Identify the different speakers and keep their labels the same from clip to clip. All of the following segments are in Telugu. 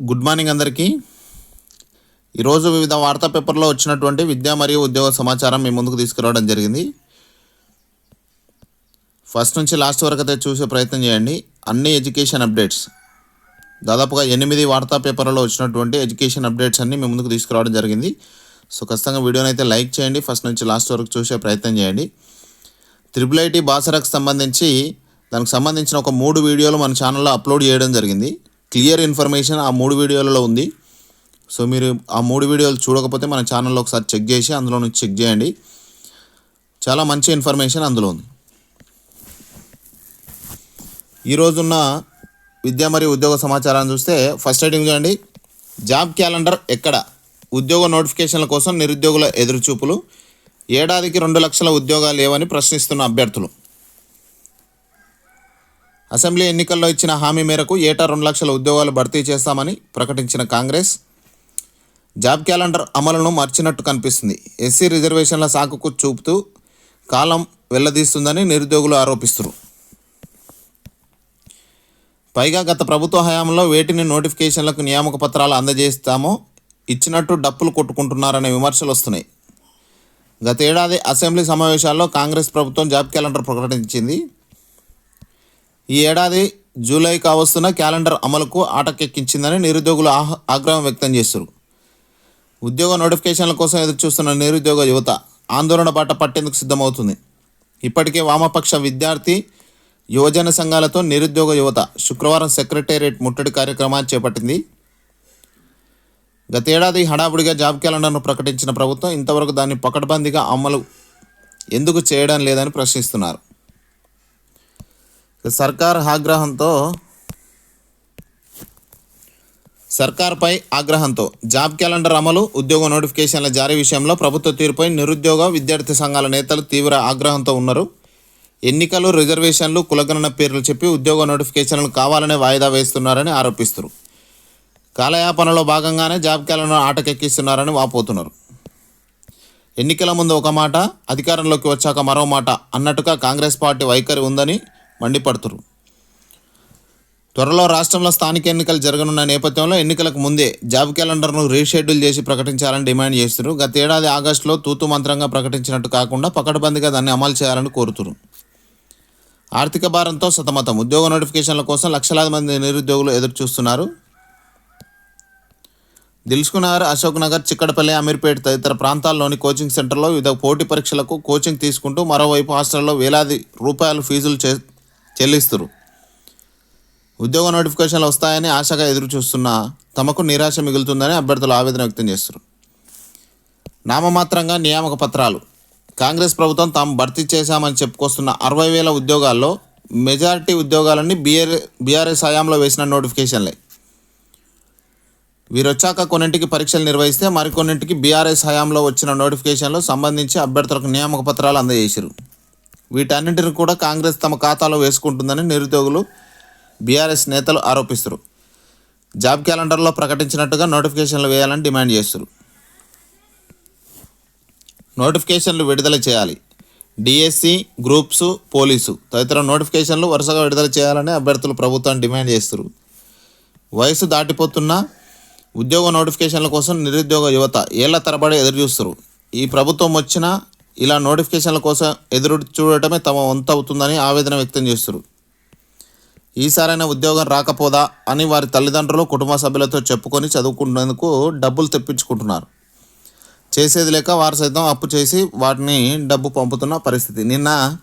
Speaker 1: గుడ్ మార్నింగ్ అందరికీ. ఈరోజు వివిధ వార్తా పేపర్లో వచ్చినటువంటి విద్యా మరియు ఉద్యోగ సమాచారం మీ ముందుకు తీసుకురావడం జరిగింది. ఫస్ట్ నుంచి లాస్ట్ వరకు అయితే చూసే ప్రయత్నం చేయండి. అన్ని ఎడ్యుకేషన్ అప్డేట్స్. దాదాపుగా ఎనిమిది వార్తా పేపర్లలో వచ్చినటువంటి ఎడ్యుకేషన్ అప్డేట్స్ అన్ని మీ ముందుకు తీసుకురావడం జరిగింది. సో ఖచ్చితంగా వీడియోని అయితే లైక్ చేయండి. ఫస్ట్ నుంచి లాస్ట్ వరకు చూసే ప్రయత్నం చేయండి. త్రిపుల్ ఐటీ బాసరకు సంబంధించి దానికి సంబంధించిన ఒక మూడు వీడియోలు మన ఛానల్లో అప్లోడ్ చేయడం జరిగింది. క్లియర్ ఇన్ఫర్మేషన్ ఆ మూడు వీడియోలలో ఉంది. సో మీరు ఆ మూడు వీడియోలు చూడకపోతే మన ఛానల్లో ఒకసారి చెక్ చేసి అందులో నుంచి చెక్ చేయండి. చాలా మంచి ఇన్ఫర్మేషన్ అందులో ఉంది. ఈరోజున్న విద్య మరియు ఉద్యోగ సమాచారాన్ని చూస్తే ఫస్ట్ హెడింగ్ చూడండి. జాబ్ క్యాలెండర్ ఎక్కడ? ఉద్యోగ నోటిఫికేషన్ల కోసం నిరుద్యోగుల ఎదురుచూపులు. ఏడాదికి రెండు లక్షల ఉద్యోగాలు లేవని ప్రశ్నిస్తున్న అభ్యర్థులు. అసెంబ్లీ ఎన్నికల్లో ఇచ్చిన హామీ మేరకు ఏటా రెండు లక్షల ఉద్యోగాలు భర్తీ చేస్తామని ప్రకటించిన కాంగ్రెస్. జాబ్ క్యాలెండర్ అమలును మర్చినట్టు కనిపిస్తుంది. ఎస్సీ రిజర్వేషన్ల సాకుకు చూపుతూ కాలం వెల్లదీస్తుందని నిరుద్యోగులు ఆరోపిస్తున్నారు పైగా గత ప్రభుత్వ హయాంలో వేటిని నోటిఫికేషన్లకు నియామక పత్రాలు అందజేస్తామో ఇచ్చినట్టు డప్పులు కొట్టుకుంటున్నారనే విమర్శలు వస్తున్నాయి. గతేడాది అసెంబ్లీ సమావేశాల్లో కాంగ్రెస్ ప్రభుత్వం జాబ్ క్యాలెండర్ ప్రకటించింది. ఈ ఏడాది జూలై కావస్తున్న క్యాలెండర్ అమలుకు ఆటకెక్కించిందని నిరుద్యోగులు ఆహ్ ఆగ్రహం వ్యక్తం చేశారు ఉద్యోగ నోటిఫికేషన్ల కోసం ఎదురుచూస్తున్న నిరుద్యోగ యువత ఆందోళన బాట పట్టేందుకు సిద్ధమవుతుంది. ఇప్పటికే వామపక్ష విద్యార్థి యువజన సంఘాలతో నిరుద్యోగ యువత శుక్రవారం సెక్రటేరియట్ ముట్టడి కార్యక్రమాన్ని చేపట్టింది. గతేడాది హడావుడిగా జాబ్ క్యాలెండర్ను ప్రకటించిన ప్రభుత్వం ఇంతవరకు దాన్ని పకడ్బందీగా అమలు ఎందుకు చేయడం లేదని ప్రశ్నిస్తున్నారు. సర్కార్ ఆగ్రహంతో సర్కార్పై ఆగ్రహంతో. జాబ్ క్యాలెండర్ అమలు ఉద్యోగ నోటిఫికేషన్ల జారీ విషయంలో ప్రభుత్వ తీరుపై నిరుద్యోగ విద్యార్థి సంఘాల నేతలు తీవ్ర ఆగ్రహంతో ఉన్నారు. ఎన్నికలు రిజర్వేషన్లు కులగణన పేర్లు చెప్పి ఉద్యోగ నోటిఫికేషన్లు కావాలనే వాయిదా వేస్తున్నారని ఆరోపిస్తారు కాలయాపనలో భాగంగానే జాబ్ క్యాలెండర్ ఆటకెక్కిస్తున్నారని వాపోతున్నారు. ఎన్నికల ముందు ఒక మాట అధికారంలోకి వచ్చాక మరో మాట అన్నట్టుగా కాంగ్రెస్ పార్టీ వైఖరి ఉందని మండిపడుతురు. త్వరలో రాష్ట్రంలో స్థానిక ఎన్నికలు జరగనున్న నేపథ్యంలో ఎన్నికలకు ముందే జాబ్ క్యాలెండర్ను రీషెడ్యూల్ చేసి ప్రకటించాలని డిమాండ్ చేస్తున్నారు గత ఏడాది ఆగస్టులో తూతు మంత్రంగా ప్రకటించినట్టు కాకుండా పకడ్బందీగా దాన్ని అమలు చేయాలని కోరుతురు. ఆర్థిక భారంతో సతమతం. ఉద్యోగ నోటిఫికేషన్ల కోసం లక్షలాది మంది నిరుద్యోగులు ఎదురు చూస్తున్నారు దిల్సుకునగర్ అశోక్ నగర్ చిక్కడపల్లి అమీర్పేట తదితర ప్రాంతాల్లోని కోచింగ్ సెంటర్లో వివిధ పోటీ పరీక్షలకు కోచింగ్ తీసుకుంటూ మరోవైపు హాస్టల్లో వేలాది రూపాయలు ఫీజులు చే చెల్లిస్తారు. ఉద్యోగ నోటిఫికేషన్లు వస్తాయని ఆశగా ఎదురు చూస్తున్న తమకు నిరాశ మిగులుతుందని అభ్యర్థులు ఆవేదన వ్యక్తం చేస్తారు. నామమాత్రంగా నియామక పత్రాలు. కాంగ్రెస్ ప్రభుత్వం తాము భర్తీ చేశామని చెప్పుకొస్తున్న అరవై వేల ఉద్యోగాల్లో మెజారిటీ ఉద్యోగాలన్నీ బీఆర్ బీఆర్ఎస్ హయాంలో వేసిన నోటిఫికేషన్లే. వీరొచ్చాక కొన్నింటికి పరీక్షలు నిర్వహిస్తే మరికొన్నింటికి బీఆర్ఎస్ హయాంలో వచ్చిన నోటిఫికేషన్లో సంబంధించి అభ్యర్థులకు నియామక పత్రాలు అందజేశారు వీటన్నింటిని కూడా కాంగ్రెస్ తమ ఖాతాలో వేసుకుంటుందని నిరుద్యోగులు బీఆర్ఎస్ నేతలు ఆరోపిస్తారు. జాబ్ క్యాలెండర్లో ప్రకటించినట్టుగా నోటిఫికేషన్లు వేయాలని డిమాండ్ చేస్తారు. నోటిఫికేషన్లు విడుదల చేయాలి. డిఎస్సి గ్రూప్స్ పోలీసు తదితర నోటిఫికేషన్లు వరుసగా విడుదల చేయాలని అభ్యర్థులు ప్రభుత్వాన్ని డిమాండ్ చేస్తారు. వయసు దాటిపోతున్న ఉద్యోగ నోటిఫికేషన్ల కోసం నిరుద్యోగ యువత ఏళ్ళ తరబడి ఎదురు చూస్తారు ఈ ప్రభుత్వం వచ్చినా ఇలా నోటిఫికేషన్ల కోసం ఎదురు చూడటమే తమ వంతు అవుతుందని ఆవేదన వ్యక్తం చేస్తారు. ఈసారైనా ఉద్యోగం రాకపోదా అని వారి తల్లిదండ్రులు కుటుంబ సభ్యులతో చెప్పుకొని చదువుకునేందుకు డబ్బులు తెప్పించుకుంటున్నారు. చేసేది లేక వారు సైతం అప్పు చేసి వాటిని డబ్బు పంపుతున్న పరిస్థితి. నిన్న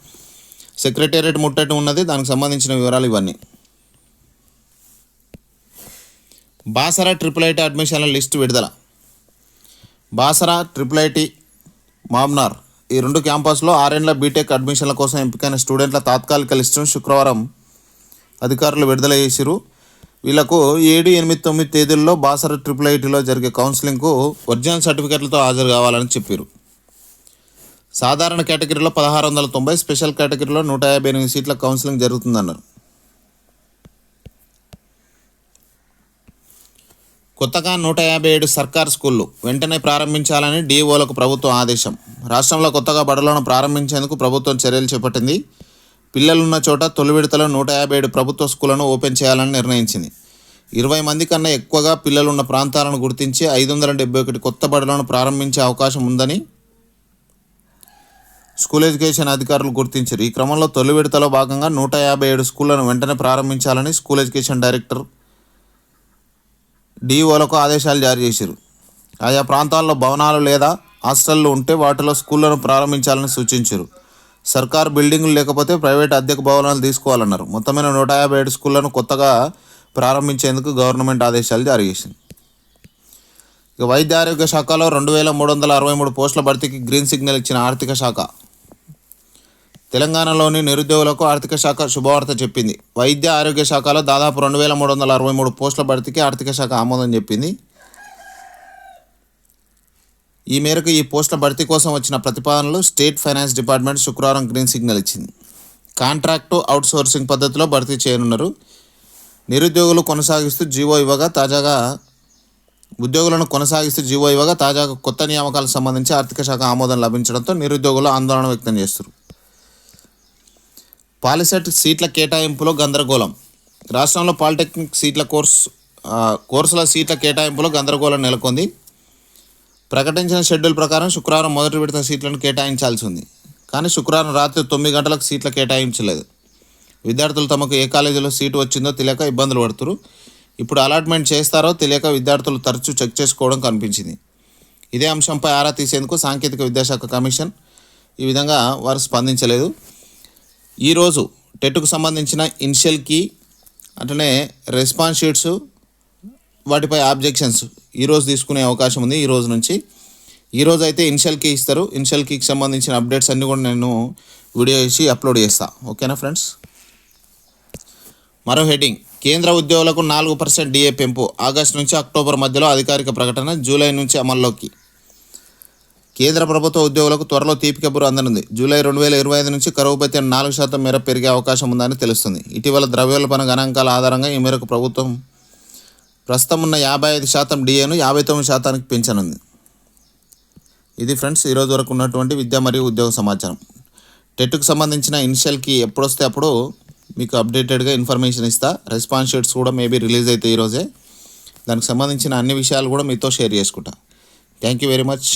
Speaker 1: సెక్రటేరియట్ ముట్టడం ఉన్నది దానికి సంబంధించిన వివరాలు ఇవన్నీ. బాసరా ట్రిపుల్ ఐటీ అడ్మిషన్ల లిస్టు విడుదల. బాసరా ట్రిపుల్ ఐటీ మామ్నార్. ఈ రెండు క్యాంపస్లో ఆరేండ్ల బీటెక్ అడ్మిషన్ల కోసం ఎంపికైన స్టూడెంట్ల తాత్కాలిక లిస్టును శుక్రవారం అధికారులు విడుదల చేసిరు వీళ్ళకు ఏడు ఎనిమిది తొమ్మిది తేదీల్లో బాసర ట్రిపుల్ ఐటీలో జరిగే కౌన్సిలింగ్కు ఒరిజినల్ సర్టిఫికెట్లతో హాజరు కావాలని చెప్పారు సాధారణ కేటగిరీలో పదహారు వందల తొంభై స్పెషల్ కేటగిరీలో నూట యాభై ఎనిమిది సీట్ల కౌన్సిలింగ్ జరుగుతుందన్నారు. కొత్తగా నూట యాభై ఏడు సర్కార్ స్కూళ్ళు వెంటనే ప్రారంభించాలని డిఓలకు ప్రభుత్వం ఆదేశం. రాష్ట్రంలో కొత్తగా బడులను ప్రారంభించేందుకు ప్రభుత్వం చర్యలు చేపట్టింది. పిల్లలున్న చోట తొలి విడతలో నూట యాభై ఏడు ప్రభుత్వ స్కూళ్ళను ఓపెన్ చేయాలని నిర్ణయించింది. ఇరవై మంది కన్నా ఎక్కువగా పిల్లలున్న ప్రాంతాలను గుర్తించి ఐదు వందల డెబ్బై ఒకటి కొత్త బడులను ప్రారంభించే అవకాశం ఉందని స్కూల్ ఎడ్యుకేషన్ అధికారులు గుర్తించారు. ఈ క్రమంలో తొలి విడతలో భాగంగా నూట యాభై ఏడు స్కూళ్ళను వెంటనే ప్రారంభించాలని స్కూల్ ఎడ్యుకేషన్ డైరెక్టర్ డిఓలకు ఆదేశాలు జారీ చేశారు ఆయా ప్రాంతాల్లో భవనాలు లేదా హాస్టళ్ళు ఉంటే వాటిలో స్కూళ్ళను ప్రారంభించాలని సూచించారు సర్కార్ బిల్డింగులు లేకపోతే ప్రైవేట్ అద్దెకు భవనాలు తీసుకోవాలన్నారు. మొత్తమైన నూట యాభై ఏడు స్కూళ్ళను కొత్తగా ప్రారంభించేందుకు గవర్నమెంట్ ఆదేశాలు జారీ చేసింది. ఇక వైద్య ఆరోగ్య శాఖలో రెండు వేల మూడు వందల అరవై మూడు పోస్టుల భర్తీకి గ్రీన్ సిగ్నల్ ఇచ్చిన ఆర్థిక శాఖ తెలంగాణలోని నిరుద్యోగులకు ఆర్థిక శాఖ శుభవార్త చెప్పింది. వైద్య ఆరోగ్య శాఖలో దాదాపు రెండు వేల మూడు వందల అరవై మూడు పోస్టుల భర్తీకి ఆర్థిక శాఖ ఆమోదం చెప్పింది. ఈ మేరకు ఈ పోస్టుల భర్తీ కోసం వచ్చిన ప్రతిపాదనలు స్టేట్ ఫైనాన్స్ డిపార్ట్మెంట్ శుక్రవారం గ్రీన్ సిగ్నల్ ఇచ్చింది. కాంట్రాక్టు అవుట్సోర్సింగ్ పద్ధతిలో భర్తీ చేయనున్నారు. నిరుద్యోగులు కొనసాగిస్తూ జీవో ఇవ్వగా తాజాగా ఉద్యోగులను కొనసాగిస్తూ జీవో ఇవ్వగా తాజాగా కొత్త నియామకాలకు సంబంధించి ఆర్థిక శాఖ ఆమోదం లభించడంతో నిరుద్యోగులు ఆందోళన వ్యక్తం చేస్తారు పాలిసెట్ సీట్ల కేటాయింపులో గందరగోళం. రాష్ట్రంలో పాలిటెక్నిక్ సీట్ల కోర్స్ కోర్సుల సీట్ల కేటాయింపులో గందరగోళం నెలకొంది. ప్రకటించిన షెడ్యూల్ ప్రకారం శుక్రవారం మొదటి విడత సీట్లను కేటాయించాల్సి ఉంది. కానీ శుక్రవారం రాత్రి తొమ్మిది గంటలకు సీట్లు కేటాయించలేదు. విద్యార్థులు తమకు ఏ కాలేజీలో సీటు వచ్చిందో తెలియక ఇబ్బందులు పడుతురు. ఇప్పుడు అలాట్మెంట్ చేస్తారో తెలియక విద్యార్థులు తరచూ చెక్ చేసుకోవడం కనిపించింది. ఇదే అంశంపై ఆరా తీసేందుకు సాంకేతిక విద్యాశాఖ కమిషన్ ఈ విధంగా వారు స్పందించలేదు. ఈరోజు టెట్కు సంబంధించిన ఇనిషియల్ కీ అట్లనే రెస్పాన్స్ షీట్స్ వాటిపై ఆబ్జెక్షన్స్ ఈరోజు తీసుకునే అవకాశం ఉంది ఈ రోజు నుంచి. ఈరోజు అయితే ఇనిషియల్ కీ ఇస్తారు. ఇనిషియల్ కీకి సంబంధించిన అప్డేట్స్ అన్నీ కూడా నేను వీడియో చేసి అప్లోడ్ చేస్తాను ఓకేనా ఫ్రెండ్స్? మరో హెడ్డింగ్. కేంద్ర ఉద్యోగులకు నాలుగు పర్సెంట్ డిఏ పెంపు. ఆగస్టు నుంచి అక్టోబర్ మధ్యలో అధికారిక ప్రకటన జూలై నుంచి అమల్లోకి. కేంద్ర ప్రభుత్వ ఉద్యోగులకు త్వరలో తీపి కబురు అందనుంది. జూలై రెండు వేల ఇరవై ఐదు నుంచి కరువు భత్యం నాలుగు శాతం మేర పెరిగే అవకాశం ఉందని తెలుస్తుంది. ఇటీవల ద్రవ్యోల్బణ గణాంకాల ఆధారంగా ఈ మేరకు ప్రభుత్వం ప్రస్తుతం ఉన్న యాభై ఐదు శాతం డిఏను యాభై తొమ్మిది శాతానికి పెంచనుంది. ఇది ఫ్రెండ్స్ ఈరోజు వరకు ఉన్నటువంటి విద్య మరియు ఉద్యోగ సమాచారం. టెట్కు సంబంధించిన ఇనిషియల్కి ఎప్పుడొస్తే అప్పుడు మీకు అప్డేటెడ్గా ఇన్ఫర్మేషన్ ఇస్తా. రెస్పాన్స్ షీట్స్ కూడా మేబీ రిలీజ్ అయితే ఈరోజే దానికి సంబంధించిన అన్ని విషయాలు కూడా మీతో షేర్ చేసుకుంటా. Thank you very much.